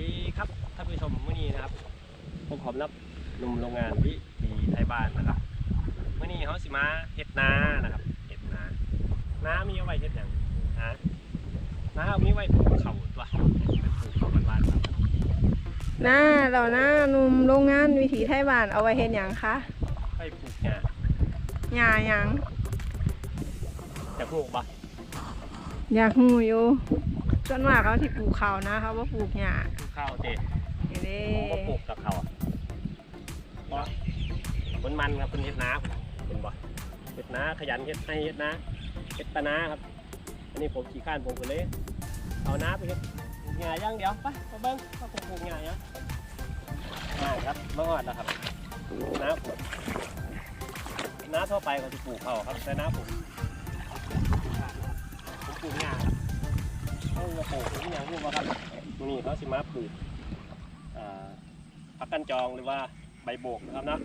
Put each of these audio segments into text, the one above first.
ดีครับท่านผู้ชมมื่อนี้นะครับผมขอรับหนุ่มโรงงานที่ที่ไทยบ้านนะครับมื่อนี้เขาสิมาเฮ็ดนานะครับเฮ็ดนานามีเอาไว้เฮ็ดหยังฮะนาเอามีไว้ปลูกเขาตัวเป็นปลูกเขาบ้านๆครับหน้าเราหน้าหนุ่มโรงงานวิถีไทยบ้านเอาไว้เฮ็ดหยังคะไว้ปลูกหญ้าหญ้าหยังจะปลูกบ่อยากหูอยู่ ส่วนมากเขาที่ปลูกข้าวนะเขาว่าปลูกหญ้าปลูกข้าวเด็นี่เด้ผมก็ปลูกกับเขาอะเพราะคนมันครับคนเฮ็ดนาเป็นบ่เฮ็ดนาขยันเฮ็ดให้เฮ็ดนาเฮ็ดตะนาครับ อันนี้ผมขี้ข้านผมก็เลยเอาน้าไปเฮ็ดปลูกหญ้าอย่างเดียวไปมาเบิ่งว่าผมปลูกหญ้าหยังอ่าครับมาฮอดแล้วครับน้าผมน้าทั่วไปเขาจะปลูกเขาครับแต่น้าผมผมปลูกหญ้า ครับเขาจะปลูกผมอย่างรู้ว่าครับนี้เขาสิมาปลูกผักกันจองหรือว่าใบโบกนะครับนะ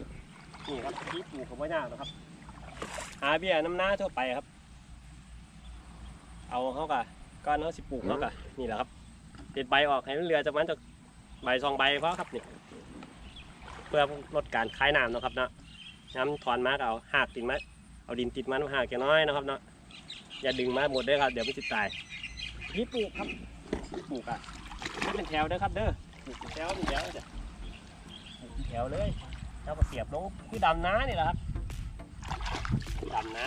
นี่ครับที่ปลูกของพ่อยากนะครับ หาเบี้ยน้ำหน้าทั่วไปครับ เอาเขากะก้อนเขาสิปลูกเขากะนี่แหละครับเด็ดใบออกให้มันเหลือจากมันจากใบสองใบเพราะครับนี่เพื่อลดการคายน้ำนะครับนะน้ำถอนมากเอาหากติดมาเอาดินติดมันหากแค่น้อยนะครับเนาะอย่าดึงมาหมดด้อครับเดี๋ยวมันจะตาย นี่ปลูกครับปลูกอะนี่เป็นแถวเด้อครับเด้อปลูกเป็นแถวเป็นแถวจ้ะปลูกเป็นแถวเลยแล้วก็เสียบลงคือดำน้านี่แหละครับดำน้า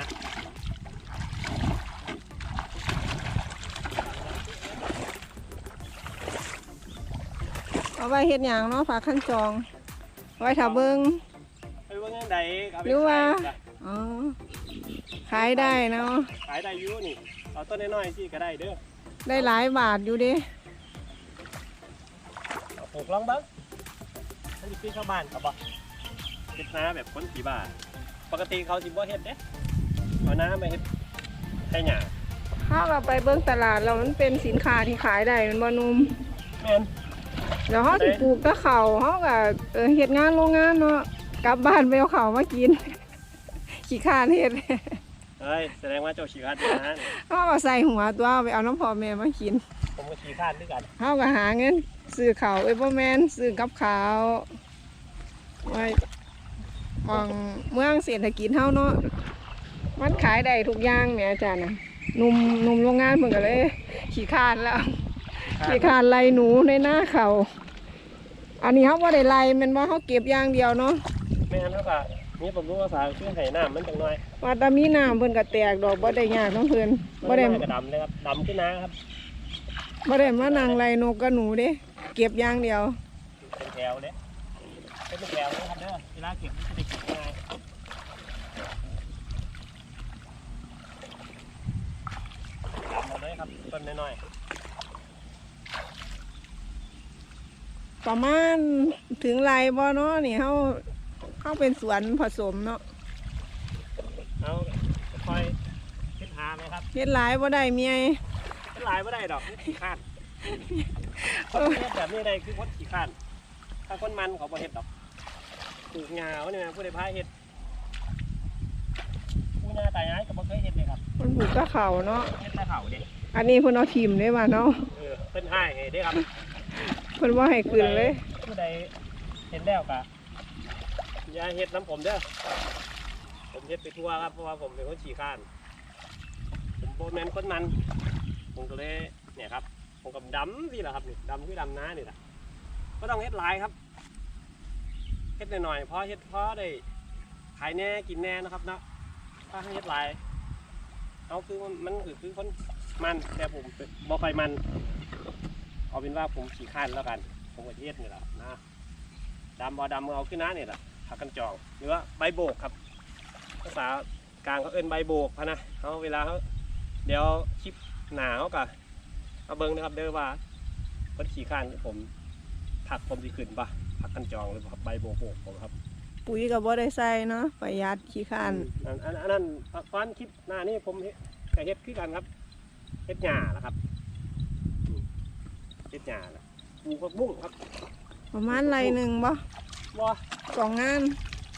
เอาไว้เฮ็ดหยังเนาะฝากขั้นจอง ไว้ถ้าเบิ่งไปว่าไงใดเอาไปหรือว่าขยจ้ะอ๋อขายได้เนาะขายได้อยูนี่เอาต้นน้อยๆสิก็ได้เด้อ ได้หลายบาทอยู่เด้เอาปลูกลองเบ้างถ้าอยู่ที่ชาวบ้านเขาบอกเฮ็ดนาแบบคนผีบ้านปกติเขาสิบ่เฮ็ดเด้เอาน้ำมาเฮ็ดให้หญ้าถ้าเราไปเบิ่งตลาดแล้วมันเป็นสินค้าที่ขายได้แมันบ่หนุ่มแม่นแล้วเขาสิปลูกแตะเขาเขาก็เออเฮ็ดงานโรงงานเนาะกลับบ้านไปเอาเขาวมากินขี้ข้านเฮ็ด เอ้ยแสดงว่าเจ้าขี้คร้านเป็นนะเขาก็ใส่หัวตัวไปเอาน้ำพ่อแม่มากิน ผมก็ขี้คร้านด้วยกันเขาก็หาเงินซื้อข้าวเอเวอร์แมนซื้อกับข้าวไว้ของเมืองเศรษฐกิจเฮาเนาะมันขายได้ทุกอย่างแหม่อาจารย์น่ะหนุ่มหนุ่มโรงงานเพิ่นก็เลย ขี้ข้านแล้ว ขี้ข้านไล่หนูในหน้าเขาอันนี้เขาบ่ได้ไล่แมันว่าเขาเก็บอย่างเดียวเนาะแม่นเขาก็ มีผมรู้ภาษาชื่อให้น้ำมันจังน้อยว่าแตามีน้ำเพิ่นก็แตกดอกบ่ได้ยากน้องเพิ่นบ่ได้น้อยก็ดำเลยครับดำขึ้นนะครับบ่ได้มานั่งไล่นกกับหนูเด้เก็บอย่างเดียวเป็นแถวเด้เป็นแถวนะครับเด้อเวลาเก็บมันจะได้เก็บง่ายดำหมดเลยครับต้นน้อยๆประมาณถึงไรบ่เนาะนี่เฮา เฮาเป็นสวนผสมเนาะเอาค่อยเฮ็ดหาไหมครับเฮ็ดหลายบ่ได้เมียเป็นหลายไม่ได้ดอกนี่ขี้ข้านคนที่เฮ็ดแบบนี้ได้คือคนขี้ข้านถ้าคนมันเขาบ่เฮ็ดดอกปลูกหญ้าเขาเนี่ยผู้ใดพาเฮ็ดผู้หญ้าตายายก็บ่เคยเฮ็ดเลยครับมันปลูกกะเขาเนาะเฮ็ดแต่เขาเด้อันนี้เพิ่นเอาทิ่มได้ว่าเนาะเออเพิ่นให้ให้เด้ครับเพิ่นบ่ให้ขึ้นเลยผู้ใดเห็นแล้วก็ อย่าเฮ็ดน้ำผมเด้อผมเฮ็ดไปทั่วครับเพราะว่าผมเป็นคนขี้ข้าน ผมโบแมนคนมัน ผมก็เลยเนี่ยครับ ผมกับดำสิแหละครับนี่ดำคือดำน้านี่แหละก็ต้องเฮ็ดหลายครับเฮ็ดหน่อยๆเพราะเฮ็ดเพราะได้ขายแน่กินแน่นะครับนะถ้าให้เฮ็ดหลายเอาคือมันคือคือคนมันแต่ผมเป็นบ่ค่อยมัน เอาเป็นว่าผมขี้ข้านแล้วกัน ผมก็เฮ็ดนี่แหละนะดำบ่ดำเอาขึ้นน้านี่แหละ ผักกันจองหรือว่าใบโบกครับ ภาษากลางเขาเอิ้นใบโบกพะนะเขาเวลาเขาเดี๋ยวคลิปหนาเขากะเอาเบิ้งนะครับเด้อว่าคนขี่ข้านที่ผมผักผมสิขึ้นปะผักกันจองหรือใบโบกโบกผมครับปุ๋ยก็บ่ได้ใส่เนาะประหยัดขี้ข้านอันอันอันนั้นฟันคลิปหน้านี่ผมเฮ็ดก็เฮ็ดคือกันครับเฮ็ดหญ้านะครับอืมเฮ็ดหญ้านะปลูกผักบุ้งครับ ประมาณไรหนึงบ่ ว่าสองงาน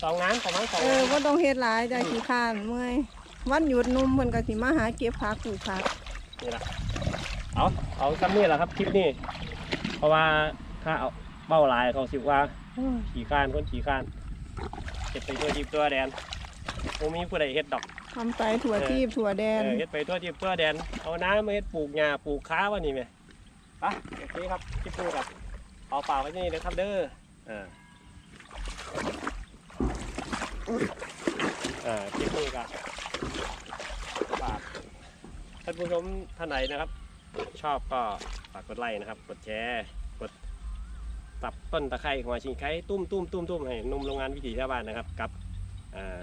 สองงานประมาณสองาเอองบ่ต้องเฮ็ดหลายจ้ะขี้ข้านเมื่อยวันหยุดหนุ่มเพิ่นก็สิมาหาเก็บผักปลูกผักนี่แหละเอาเอาซ้ำนี่แหละครับคลิปนี้เพราะว่าถ้าเอาเบ้าหลายเขาสิว่าขี่ข้านคนขี่ข้านเฮ็ดไปทั่วทิพย์ทั่วแดนบ่มีผู้ใดเฮ็ดดอกทำไปถั่วทีบถั่วแดนเออเฮ็ดไปทั่วทิพย์ทั่วแดนเอาน้ำมาเฮ็ดปลูกหญ้าปลูกค้าวะนี่แม่ไปโอเคครับที่ปลูกครับเอาฝากไว้ที่นี่นะครับเด้ออ่า อ่าที่ปลูกครับฝากท่านผู้ชมท่านไหนนะครับ ชอบก็ฝากกดไลค์นะครับ กดแชร์กดตับต้นตะไคร้หัวชิงไคตุ้มตุ้มตุ้มตุ้มให้นุ่มโรงงานวิถีชาวบ้านนะครับกับอ่า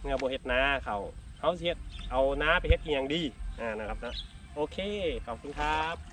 เมื่อโบเฮ็ดนาเขาเขาสิเฮ็ดเอาน้าไปเฮ็ดอีหยังดีอ่านะครับนะโอเค ขอบคุณครับ